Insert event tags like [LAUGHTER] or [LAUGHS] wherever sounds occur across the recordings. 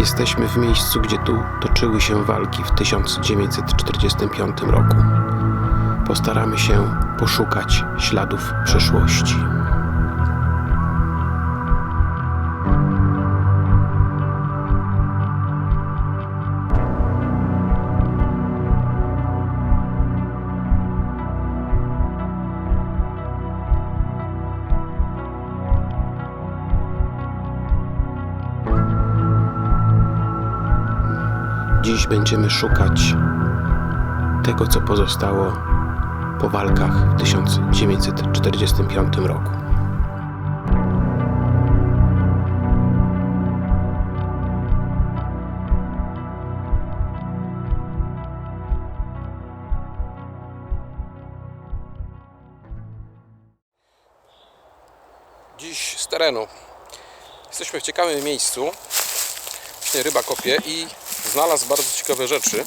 Jesteśmy w miejscu, gdzie tu toczyły się walki w 1945 roku. Postaramy się poszukać śladów przeszłości. Dziś będziemy szukać tego, co pozostało po walkach w 1945 roku. Dziś z terenu. Jesteśmy w ciekawym miejscu. Właśnie ryba kopie i znalazł bardzo ciekawe rzeczy.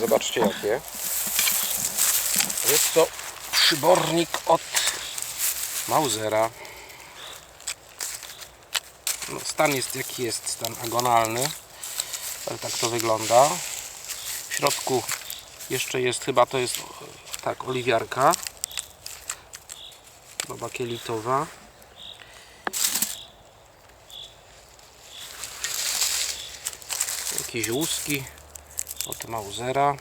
Zobaczcie jakie. Jest to przybornik od Mausera. No, stan jest jaki jest, stan agonalny. Ale tak to wygląda. W środku jeszcze jest chyba to jest tak, oliwiarka. Baba kielitowa. Jakieś łuski od Mausera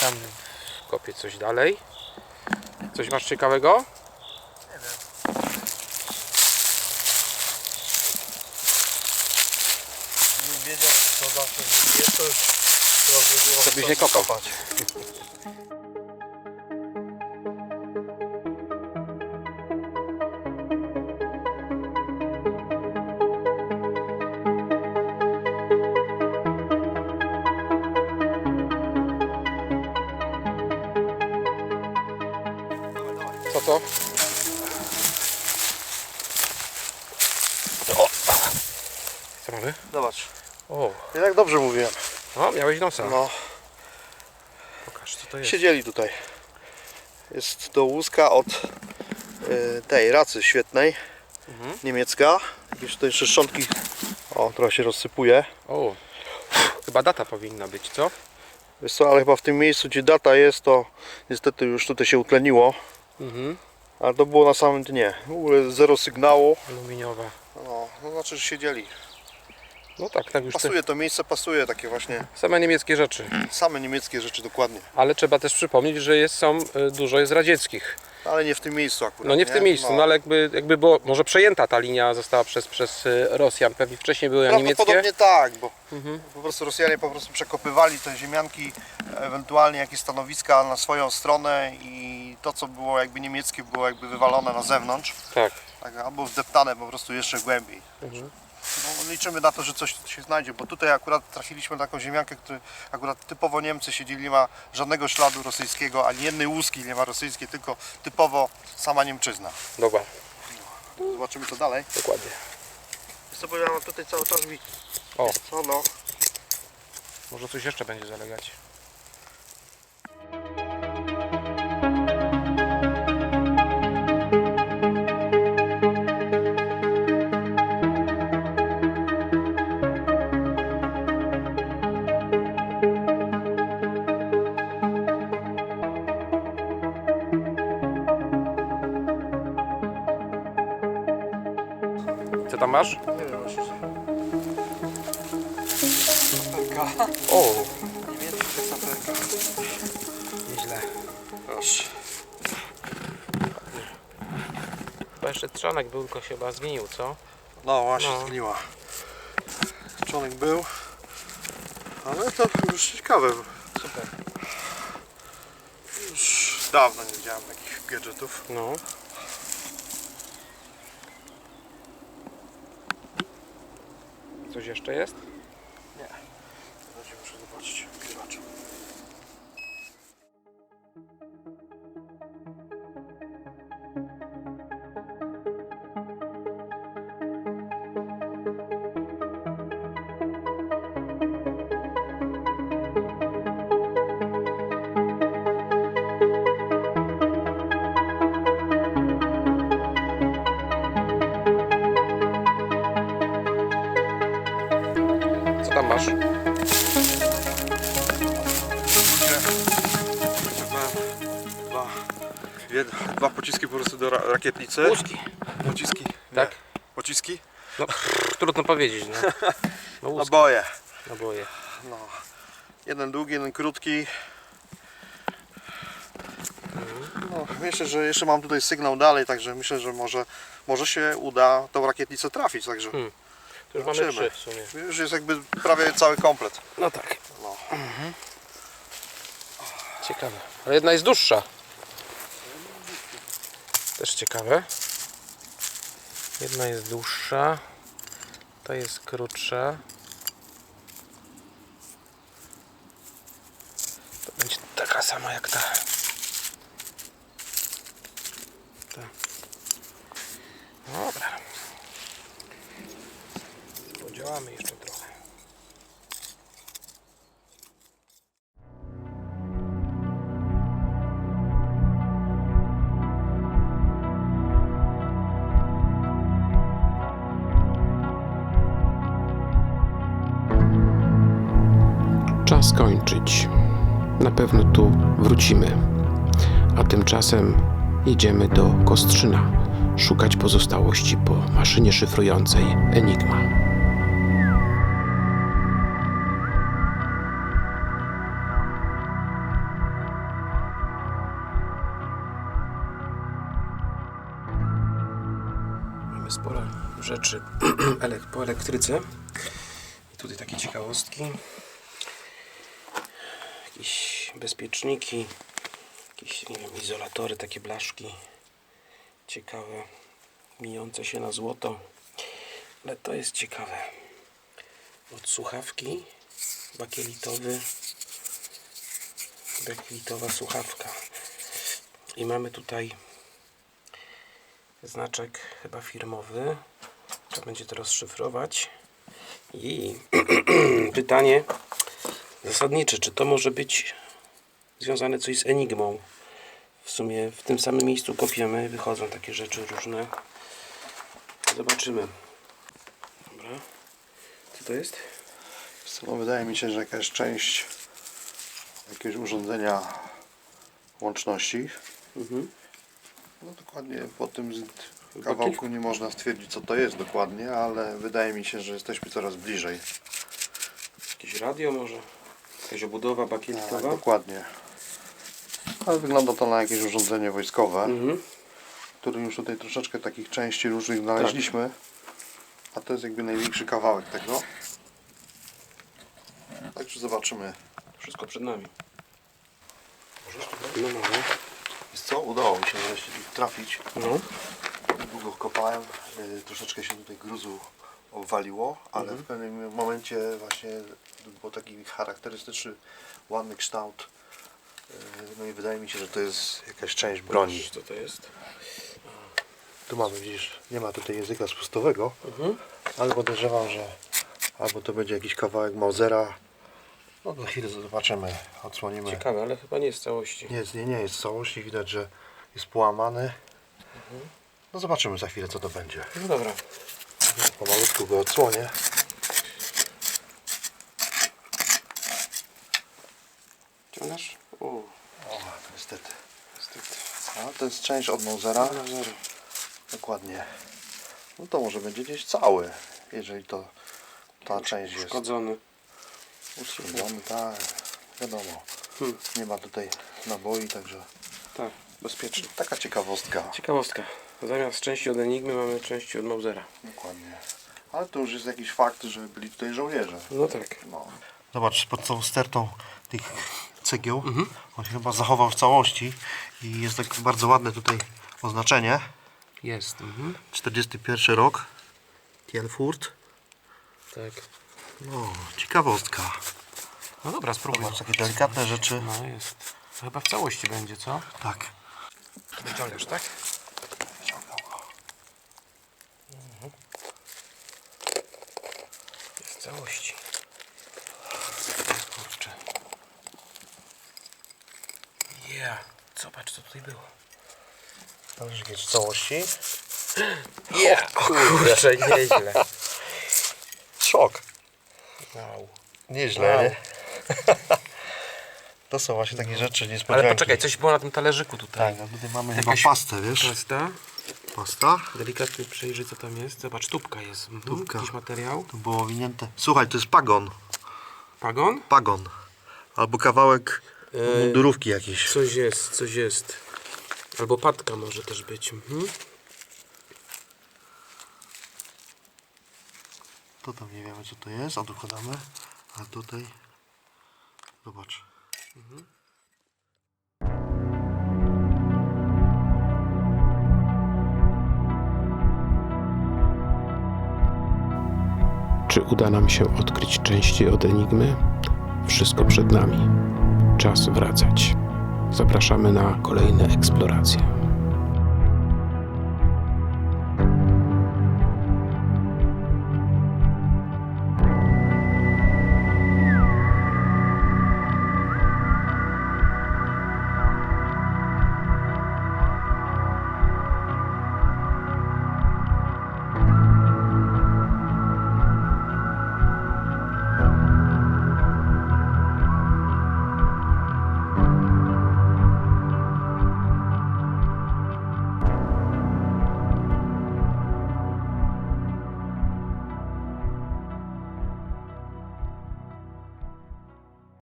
tam kopię coś dalej coś masz ciekawego? Nie wiedział co zawsze jest to już trzeba by było To nie kopał. kopać. To? O! co mamy? Zobacz. o, I tak dobrze mówiłem. no miałeś nosa No, pokaż co to jest siedzieli tutaj. Jest to łuska od y, tej racy świetnej. Mhm. Niemiecka. Jakieś tutaj jeszcze szczątki. O, trochę się rozsypuje. o, chyba data powinna być, co? Wiesz co, ale chyba w tym miejscu gdzie data jest to niestety już tutaj się utleniło. Mhm. Ale to było na samym dnie. W ogóle zero sygnału. aluminiowa No, no znaczy, że siedzieli. no tak, tak już Pasuje to miejsce, pasuje takie właśnie same niemieckie rzeczy same niemieckie rzeczy dokładnie. ale trzeba też przypomnieć, że jest, są, y, dużo jest radzieckich Ale nie w tym miejscu akurat. No nie w tym miejscu, no, ale jakby, jakby było, może przejęta ta linia została przez, przez y, Rosjan, pewnie wcześniej były niemieckie. Prawdopodobnie tak, bo Mhm. po prostu Rosjanie po prostu przekopywali te ziemianki, ewentualnie jakieś stanowiska na swoją stronę i to co było jakby niemieckie było jakby wywalone na zewnątrz, Tak. tak, albo wdeptane po prostu jeszcze głębiej. Mhm. No, liczymy na to, że coś się znajdzie, bo tutaj akurat trafiliśmy na taką ziemiankę, która akurat typowo Niemcy siedzieli, nie ma żadnego śladu rosyjskiego, ani jednej łuski nie ma rosyjskiej, tylko typowo sama Niemczyzna. Dobra, Zobaczymy co dalej. dokładnie. Wiesz co, bo ja mam tutaj cały czas mi... O. Co no? Może coś jeszcze będzie zalegać. Co tam masz? Nie wiem właśnie. Saperka. O, Niemiecka saperka. nieźle. Proszę. Chyba jeszcze trzonek był, tylko się chyba zmienił, co? No właśnie No. zgniła. Członek był. Ale to już ciekawe. Super. Już dawno nie widziałem takich gadżetów. No. Coś jeszcze jest? Tam masz? Dwa, dwie, dwa pociski po prostu do ra rakietnicy. Łuski. Pociski? Nie. Tak? Pociski? No, [LAUGHS] trudno powiedzieć, no. No [LAUGHS] łuski, Oboje. naboje. No. Jeden długi, jeden krótki. No, myślę, że jeszcze mam tutaj sygnał dalej, także myślę, że może, może się uda tą rakietnicę trafić, także Hmm. To już mamy Zobaczymy. trzy w sumie. już jest jakby prawie cały komplet. No tak. No. Ciekawe. Ale jedna jest dłuższa. Też ciekawe. Jedna jest dłuższa. Ta jest krótsza. To będzie taka sama jak ta. Ta. Dobra. Podziałamy jeszcze trochę. Czas kończyć. Na pewno tu wrócimy. A tymczasem idziemy do Kostrzyna szukać pozostałości po maszynie szyfrującej Enigma. Rzeczy [CLEARS THROAT] po elektryce. I tutaj takie ciekawostki jakieś bezpieczniki, jakieś nie wiem, izolatory, takie blaszki ciekawe, mieniące się na złoto, ale to jest ciekawe. Od słuchawki bakielitowy, bakielitowa słuchawka i mamy tutaj znaczek chyba firmowy, trzeba będzie to rozszyfrować i [CLEARS THROAT] pytanie zasadnicze, czy to może być związane coś z enigmą. W sumie w tym samym miejscu kopiemy, wychodzą takie rzeczy różne. Zobaczymy. Dobra. Co to jest? No, wydaje mi się, że jakaś część jakiegoś urządzenia łączności. Mhm. No dokładnie po tym kawałku nie można stwierdzić co to jest dokładnie, ale wydaje mi się, że jesteśmy coraz bliżej. Jakieś radio może? Jakaś obudowa Tak, bakielitowa? dokładnie. Ale wygląda to na jakieś urządzenie wojskowe, Mhm. którym już tutaj troszeczkę takich części różnych znaleźliśmy. A to jest jakby największy kawałek tego. Także zobaczymy. Wszystko przed nami. Możesz tutaj? No mogę. Jest co? Udało mi się wreszcie trafić. No. Długo kopałem, y, troszeczkę się tutaj gruzu obwaliło, ale w pewnym momencie właśnie był taki charakterystyczny, ładny kształt. Y, No i wydaje mi się, że to jest jakaś część broni. Co to jest? Tu mamy, widzisz, nie ma tutaj języka spustowego, Mhm. ale podejrzewam, że albo to będzie jakiś kawałek Mausera. No to chwilę zobaczymy, odsłonimy. Ciekawe, ale chyba nie jest w całości. Nie, nie, nie jest całości, widać, że jest połamany. No zobaczymy za chwilę, co to będzie. No dobra. Pomalutku go odsłonię. Ciągniesz? O, O, niestety. niestety. A to jest część od Mausera. No. Dokładnie. No to może będzie gdzieś cały, jeżeli to ta część jest Uszkodzony. uszkodzony. Tak, wiadomo. Hmm. Nie ma tutaj naboi, także Tak, bezpiecznie. taka ciekawostka. Ciekawostka. Zamiast części od Enigmy mamy części od Mausera. Dokładnie. Ale to już jest jakiś fakt, że byli tutaj żołnierze. No tak. No. Zobacz, pod tą stertą tych cegieł on się chyba zachował w całości i jest tak bardzo ładne tutaj oznaczenie. Jest. Mhm. 41 rok. Tielfurt. Tak. No, ciekawostka. No dobra, spróbuj. Zobacz, takie delikatne rzeczy. No jest. To chyba w całości będzie, co? Tak. Wyciągasz, tak? Wyciągał go. Jest w całości. Kurczę. Yeah. Zobacz, co tutaj było. Należy jakieś w całości. Yeah. Kurczę, nieźle. Szok. Wow. Nieźle, Wow. nie? [LAUGHS] to są właśnie takie rzeczy niespodzianki. Ale poczekaj, coś było na tym talerzyku tutaj. Tak, a tutaj mamy Jakaś- chyba pastę, wiesz? Pasta. Pasta. Delikatnie przejrzyj co tam jest. Zobacz, tubka jest. Mhm. Tubka. Jakiś materiał. Tu było owinięte. Słuchaj, to jest pagon. Pagon? Pagon. Albo kawałek E, mundurówki jakiejś. Coś jest, coś jest. Albo patka może też być. Mhm. To tam nie wiemy co to jest, a tu wkładamy. A tutaj... Zobacz. Czy uda nam się odkryć części od Enigmy? Wszystko przed nami. Czas wracać. Zapraszamy na kolejne eksploracje.